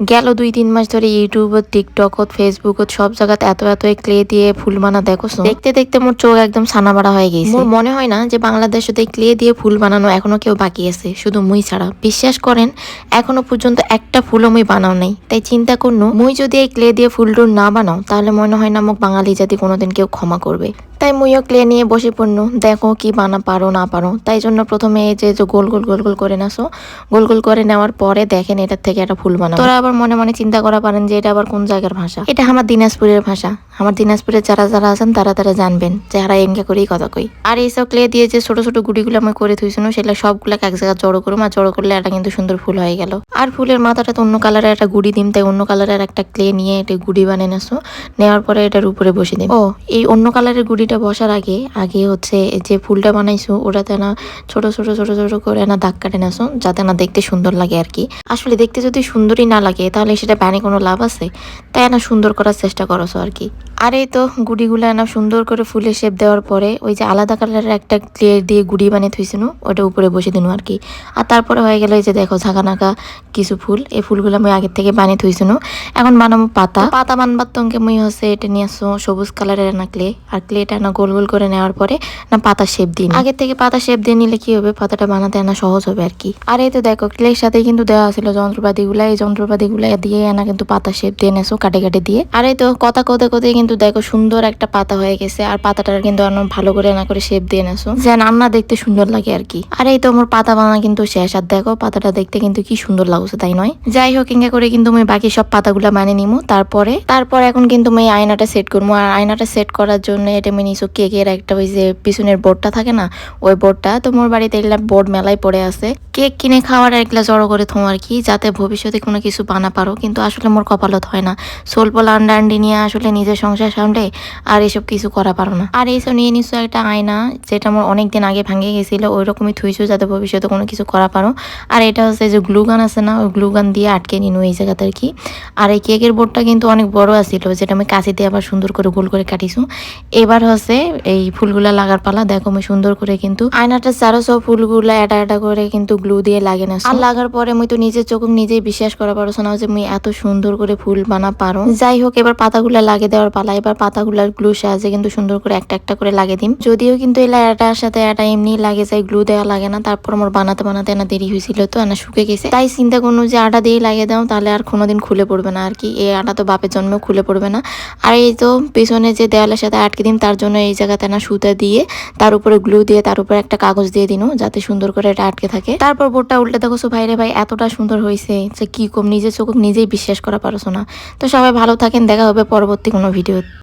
গেল দুই তিন মাস ধরে ইউটিউবত টিকটকত ফেসবুকত সব জায়গাতে এত এত ক্লে দিয়ে ফুল বানা দেখো দেখতে দেখতে মোর চোখ একদম ছানা বাড়া হয়ে গেছে। মোর মনে হয় না যে বাংলাদেশে ক্লে দিয়ে ফুল বানানো এখনও কেউ বাকি আছে শুধু মুই ছাড়া। বিশ্বাস করেন এখনও পর্যন্ত একটা ফুলও মুই বানাও নাই। তাই চিন্তা করনো মুই যদি এই ক্লে দিয়ে ফুল টুল না বানাও তাহলে মনে হয় না মোক বাঙালি জাতি কোনোদিন কেউ ক্ষমা করবে। তাই মুইও ক্লে নিয়ে বসে পড়নো দেখো কি বানা পারো না পারো। তাই জন্য প্রথমে এই যে গোল গোল গোল গোল করে নাসো গোল গোল করে নেওয়ার পরে দেখেন এটার থেকে একটা ফুল বানাবো। তোরা আবার মনে মনে চিন্তা করা পারেন যে এটা আবার কোন জায়গার ভাষা? এটা আমার দিনাজপুরের ভাষা। আমার দিনাজপুরের যারা যারা আছেন, তারা তারা জানবেন যে হারা এমকে করেই কথা কই আর এইসব ক্লে দিয়ে যে ছোট ছোট গুড়িগুলো আমি করে থুইছিল সেগুলো সবগুলোকে এক জায়গায় জড়ো করুম আর জড়ো করলে এটা কিন্তু সুন্দর ফুল হয়ে গেল। আর ফুলের মাথাটা তো অন্য কালারের একটা গুড়ি দিম, তাই অন্য কালারের একটা ক্লে নিয়ে এটা গুড়ি বানিয়ে নেছো নেওয়ার পরে এটার উপরে বসে দিম। ও, এই অন্য কালারের গুড়িটা বসার আগে আগে হচ্ছে যে ফুলটা বানাইছো, ওটাতে না ছোট ছোট ছোট ছোট করে না দাগ কাটে নেছো যাতে না দেখতে সুন্দর লাগে আর কি। আসলে দেখতে যদি সুন্দরই না লাগে তাহলে সেটা ব্যানে কোনো লাভ আছে? তাই না সুন্দর করার চেষ্টা করছ আর কি। আর এই তো গুড়িগুলো না সুন্দর করে ফুলের শেপ দেওয়ার পরে, ওই যে আলাদা কালারের একটা ক্লে দিয়ে গুড়ি বানিয়ে থুইছিল ওটা উপরে বসে দিন আর কি। আর তারপরে হয়ে গেল এই যে দেখো ঝাঁকানাকা কিছু ফুল, এই ফুলগুলো আমি আগের থেকে বানিয়ে থুইছিল এখন বানাবো পাতা। পাতা বানবার তঙ্কে মুই হচ্ছে এটা নিয়ে আসছো সবুজ কালারের না ক্লে আর ক্লেটা না গোল গোল করে নেওয়ার পরে না পাতা শেপ দিন আগের থেকে পাতা শেপ দিয়ে নিলে কি হবে? পাতাটা বানাতে না সহজ হবে আর কি। আর এই তো দেখো ক্লের সাথে কিন্তু দেওয়া ছিল যন্ত্রপাতিগুলা, এই যন্ত্রপাতিগুলা দিয়ে না কিন্তু পাতা শেপ দিয়ে নেছো কাটে কাটে দিয়ে। আর এই তো কথা কোতে কোতে কিন্তু দেখো সুন্দর একটা পাতা হয়ে গেছে, আর পাতাটার কিন্তু অন্য ভালো করে না করে শেপ দিয়ে নেছো যে রান্না দেখতে সুন্দর লাগে আর কি। আর এই তো আমার পাতা বানা কিন্তু শেষ, আর দেখো পাতাটা দেখতে কিন্তু কি সুন্দর লাগছে, তাই নয়? যাই হোক, ইঙ্গা করে কিন্তু আমি বাকি সব পাতাগুলা বানিয়ে নিমু, তারপরে, তারপর এখন কিন্তু আমি আয়নাটা সেট করব আর আয়নাটা সেট করার জন্য এটা আমি নিছো কেকের একটা ওই যে পিছনের বোর্ডটা থাকে না, ওই বোর্ডটা, তো মোর বাড়িতে এগুলা বোর্ড মেলায় পড়ে আছে। কেক কিনে খাওয়ার একলা জড়ো করে থো কি, যাতে ভবিষ্যতে কোনো কিছু বানা পারো, কিন্তু আসলে মোর কপালত হয় না। সোলপল আন্ডা আন্ডি নিয়ে আসলে নিজের সংসার সামলে আর এসব কিছু করা পারো না। আর এইসব নিয়ে নিশ্চয় একটা আয়না, যেটা আমার অনেক দিন আগে ভাঙে গেছিল ওই রকমই থুইছো যাতে ভবিষ্যতে কোনো কিছু করা পারো। আর এটা হচ্ছে যে গ্লুগান আছে না, ওই গ্লুগান দিয়ে আটকে নিনু এই জায়গাতে আর কি। আর এই কেকের বোর্ডটা কিন্তু অনেক বড় আছিল, যেটা আমি কাঁচি দিয়ে আবার সুন্দর করে গোল করে কাটিছো। এবার হচ্ছে এই ফুলগুলা লাগার পালা, দেখো আমি সুন্দর করে কিন্তু আয়নাটা চারো সব ফুলগুলা এটা এটা করে কিন্তু গ্লু দিয়ে লাগে না আর লাগার পরে আমি তো নিজের চোখ নিজেই বিশ্বাস করা পারো না যে মুই এত সুন্দর করে ফুল বানা পারো। যাই হোক, এবার পাতাগুলা লাগে দেওয়ার পালা। এবার পাতাগুলার গ্লু সাহায্যে কিন্তু সুন্দর করে একটা একটা করে লাগে দিম। যদিও কিন্তু এলা এটার সাথে এটা এমনি লাগে যায় গ্লু দেওয়া লাগে না। তারপর আমার বানাতে বানাতে না দেরি হয়েছিল তো না শুকে গেছে। তাই চিন্তা করুন যে আটা দিয়ে লাগিয়ে দাও, তাহলে আর কোনোদিন খুলে পড়বে না আর কি এই আটা তো বাপের জন্মেও খুলে পড়বে না। আর এই তো পেছনে যে দেওয়ালের সাথে আটকে দিন তার জন্য এই জায়গাতে না সুতা দিয়ে, তার উপরে গ্লু দিয়ে, তার উপরে একটা কাগজ দিয়ে দিন, যাতে সুন্দর করে এটা আটকে থাকে। তারপর বোর্ডটা উল্টে দেখো ভাই রে ভাই, এতটা সুন্দর হয়েছে যে কি কম নিজের চোখ নিজেই বিশ্বাস করা পারছ না। তো সবাই ভালো থাকেন, দেখা হবে পরবর্তী কোনো ভিডিও